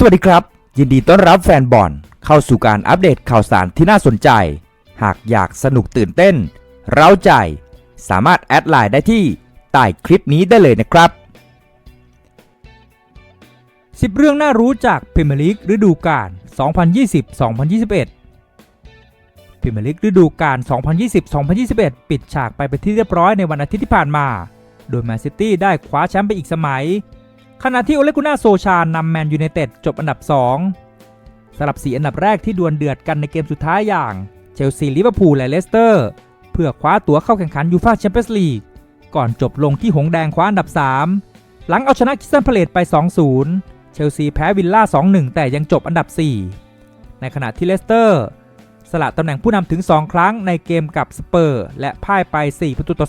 สวัสดีครับ ยินดีต้อนรับแฟนบอลเข้าสู่การอัปเดตข่าวสารที่น่าสนใจ หากอยากสนุกตื่นเต้น เร้าใจ สามารถแอดไลน์ได้ที่ใต้คลิปนี้ได้เลยนะครับ 10 เรื่องน่ารู้จากพรีเมียร์ลีกฤดูกาล 2020-2021พรีเมียร์ลีกฤดูกาล 2020-2021 ปิดฉากไปเป็นที่เรียบร้อยในวันอาทิตย์ที่ผ่านมา โดยแมนซิตี้ได้คว้าแชมป์ไปอีกสมัย ขณะที่โอเลกุน่าโซชานำแมนยูไนเต็ดจบอันดับ 2สลับสีอันดับแรกที่ดวลเดือดกันในเกมสุดท้ายอย่าง เชลซีลิเวอร์พูลและเลสเตอร์ เพื่อคว้าตั๋วเข้าแข่งขันยูฟ่าแชมเปี้ยนส์ลีกก่อนจบลงที่หงแดงคว้าอันดับ 3 หลังเอาชนะคิสตันพาเลตไป 2-0 เชลซีแพ้วิลล่า 2-1 แต่ยังจบอันดับ 4 ในขณะที่เลสเตอร์ สละตำแหน่งผู้นำถึง 2 ครั้งในเกมกับสเปอร์ และพ่ายไป 4 ประตูต่อ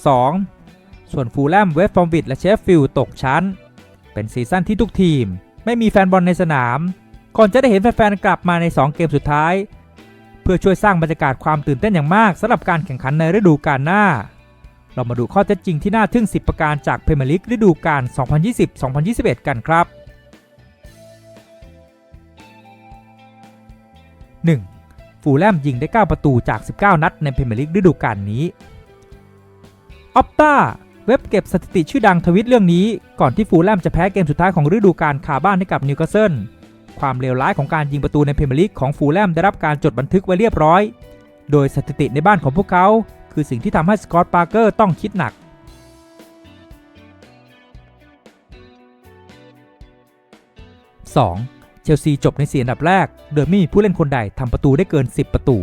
2 ส่วนฟูลแลมเวสต์ฟอร์มวิดและเชฟฟิลด์ตกชั้น เป็นซีซั่นที่ทุกทีม ไม่มีแฟนบอลในสนาม ก่อนจะได้เห็นแฟนๆกลับมาใน 2 เกมสุดท้าย เพื่อช่วยสร้างบรรยากาศความตื่นเต้นอย่างมากสำหรับการแข่งขันในฤดูกาลหน้า เรามาดูข้อเท็จจริงที่น่าทึ่ง 10 ประการจากพรีเมียร์ลีกฤดูกาล 2020-2021 กันครับ 1. ฟูลแลมยิงได้ 9 ประตูจาก 19 นัดในพรีเมียร์ลีกฤดูกาลนี้ออปตา เว็บเก็บสถิติชื่อดังทวิตเรื่องนี้ ก่อนที่ฟูลแลมจะแพ้เกมสุดท้ายของฤดูกาลคาบ้านให้กับนิวคาสเซิลความเลวร้ายของการยิงประตูในพรีเมียร์ลีกของฟูลแลมได้รับการจดบันทึกไว้เรียบร้อย โดยสถิติในบ้านของพวกเขา คือสิ่งที่ทำให้สกอตต์ปาร์เกอร์ต้องคิดหนัก 2. เชลซีจบในสีอันดับแรก โดยไม่มีผู้เล่นคนใดทำประตูได้เกิน 10 ประตู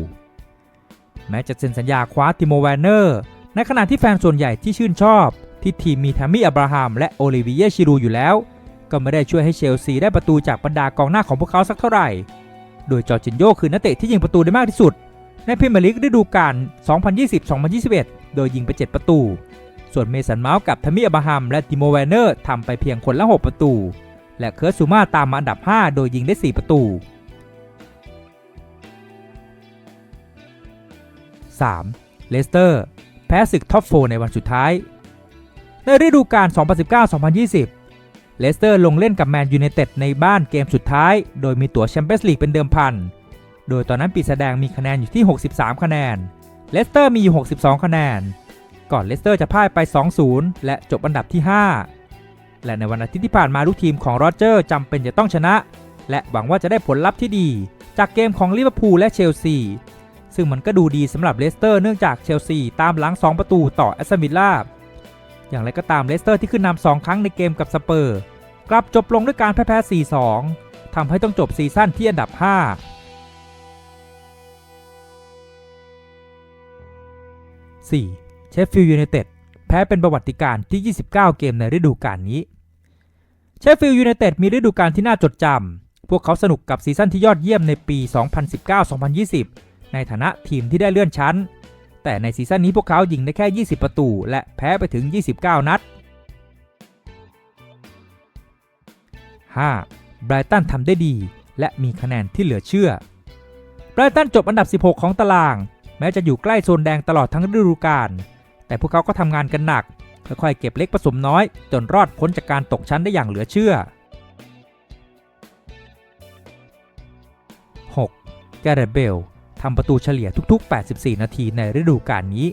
แม้จะเซ็นสัญญาคว้าติโมแวนเนอร์ ในขณะที่แฟนส่วนใหญ่ที่ชื่นชอบ ที่ทีมมีแทมมี่อับราฮัมและโอลิเวียชิรูอยู่แล้ว ก็ไม่ได้ช่วยให้เชลซีได้ประตูจากบรรดากองหน้าของพวกเขาสักเท่าไหร่ โดยจอร์จินโยคือนักเตะที่ยิงประตูได้มากที่สุด ในพรีเมียร์ลีกฤดูกาล 2020-2021 โดยยิงไป 7 ประตู ส่วนเมสันเมาส์กับทามิอับราฮัมและติโมแวนเนอร์ทำไปเพียงคนละ 6 ประตู และเคิร์ตซูมาตามมาอันดับ 5 โดยยิงได้ 4 ประตู 3. เลสเตอร์ แพ้ศึกท็อปโฟในวันสุดท้าย ในฤดูกาล 2019-2020 เลสเตอร์ลงเล่นกับแมนยูไนเต็ดในบ้านเกมสุดท้าย โดยมีตั๋วแชมเปี้ยนส์ลีกเป็นเดิมพัน โดยตอนนั้นปีแสดงมีคะแนนอยู่ที่ 63 คะแนน เลสเตอร์มีอยู่ 62 คะแนน ก่อนเลสเตอร์จะพ่ายไป 2-0 และจบอันดับที่ 5 และในวันอาทิตย์ที่ผ่านมาลูกทีมของโรเจอร์จำเป็นจะต้องชนะ และหวังว่าจะได้ผลลัพธ์ที่ดี จากเกมของลิเวอร์พูลและเชลซี ซึ่งมันก็ดูดีสำหรับเลสเตอร์เนื่องจากเชลซีตามหลัง2 ประตูต่อแอสตันวิลล่าอย่างไรก็ตามเลสเตอร์ที่ขึ้นนำ2ครั้งในเกมกับสเปอร์ กลับจบลงด้วยการแพ้4-2ทำให้ต้องจบซีซั่นที่อันดับ 5 4. เชฟฟิลด์ยูไนเต็ดแพ้เป็นประวัติการณ์ที่ 29 เกมในฤดูกาลนี้ เชฟฟิลด์ยูไนเต็ดมีฤดูกาลที่น่าจดจำพวกเขาสนุกกับซีซั่นที่ยอดเยี่ยมในปี 2019-2020 ในฐานะทีมที่ได้เลื่อนชั้น แต่ในซีซั่นนี้พวกเขายิงได้แค่ 20 ประตู และแพ้ไปถึง 29 นัด 5. ไบรตันทำได้ดี และมีคะแนนที่เหลือเชื่อ ไบรตันจบอันดับ 16 ของตาราง แม้จะอยู่ใกล้โซนแดงตลอดทั้งฤดูกาล แต่พวกเขาก็ทำงานกันหนัก ค่อยๆ เก็บเล็กผสมน้อย จนรอดพ้นจากการตกชั้นได้อย่างเหลือเชื่อ 6. แกเรตเบลำประตูเฉลี่ยทุก ๆ 84 นาทีในฤดูกาลนี้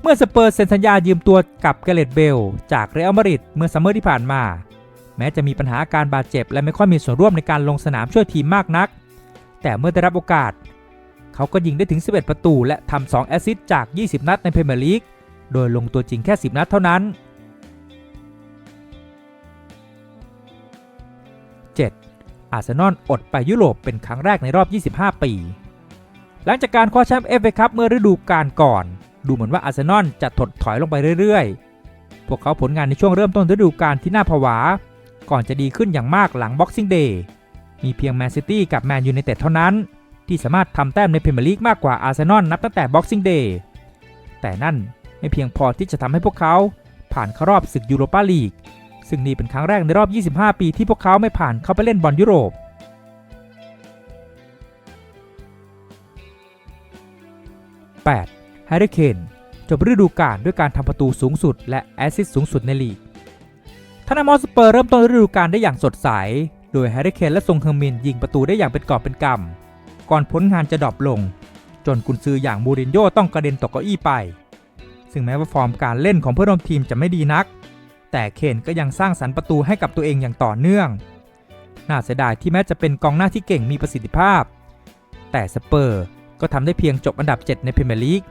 เมื่อสเปอร์เซ็นสัญญายืมตัวกับแกเรตเบล จากเรอัลมาดริดเมื่อซัมเมอร์ที่ผ่านมา แม้จะมีปัญหาอาการบาดเจ็บ และไม่ค่อยมีส่วนร่วมในการลงสนามช่วยทีมมากนัก แต่เมื่อได้รับโอกาส เขาก็ยิงได้ถึง 11 ประตูและทำ2แอสซิสต์จาก 20 นัดในพรีเมียร์ลีกโดยลงตัวจริงแค่ 10 นัดเท่านั้น 7. อาร์เซนอลอดไปยุโรปเป็นครั้งแรกในรอบ 25 ปี หลังจากการคว้าแชมป์เอฟเอคัพเมื่อฤดูกาลก่อน ดูเหมือนว่าอาร์เซนอลจะถดถอยลงไปเรื่อยๆ พวกเขาผลงานในช่วงเริ่มต้นฤดูกาลที่น่าผวา ก่อนจะดีขึ้นอย่างมากหลังบ็อกซิ่งเดย์มีเพียงแมนซิตี้กับแมนยูไนเต็ดเท่านั้น ที่สามารถทำแต้มในพรีเมียร์ลีกมากกว่าอาร์เซนอลนับตั้งแต่บ็อกซิ่งเดย์แต่นั่นไม่เพียงพอที่จะทำให้พวกเขาผ่านเข้ารอบศึกยูโรปาลีกซึ่งนี่เป็นครั้งแรกในรอบ 25 ปีที่พวกเขาไม่ผ่านเข้าไปเล่นบอลยุโรป 8. แฮร์รี่เคนจบฤดูกาลด้วยการทำประตูสูงสุด และแอสซิสต์สูงสุดในลีกทนามอสเปอร์เริ่มต้นฤดูกาลได้อย่างสดใส โดยแฮร์รี่เคนและซงเฮอร์มินยิงประตูได้อย่างเป็นกอบเป็นกำ ก่อนผลงานจะดรอปลง จนกุนซืออย่างมูรินโญ่ต้องกระเด็นตกเก้าอี้ไป ซึ่งแม้ว่าฟอร์มการเล่นของเพื่อนร่วมทีมจะไม่ดีนัก แต่เคนก็ยังสร้างสรรค์ประตูให้กับตัวเองอย่างต่อเนื่อง น่าเสียดายที่แม้จะเป็นกองหน้าที่เก่งมีประสิทธิภาพ แต่สเปอร์ ก็ทำได้เพียงจบอันดับ 7 ในพรีเมียร์ลีก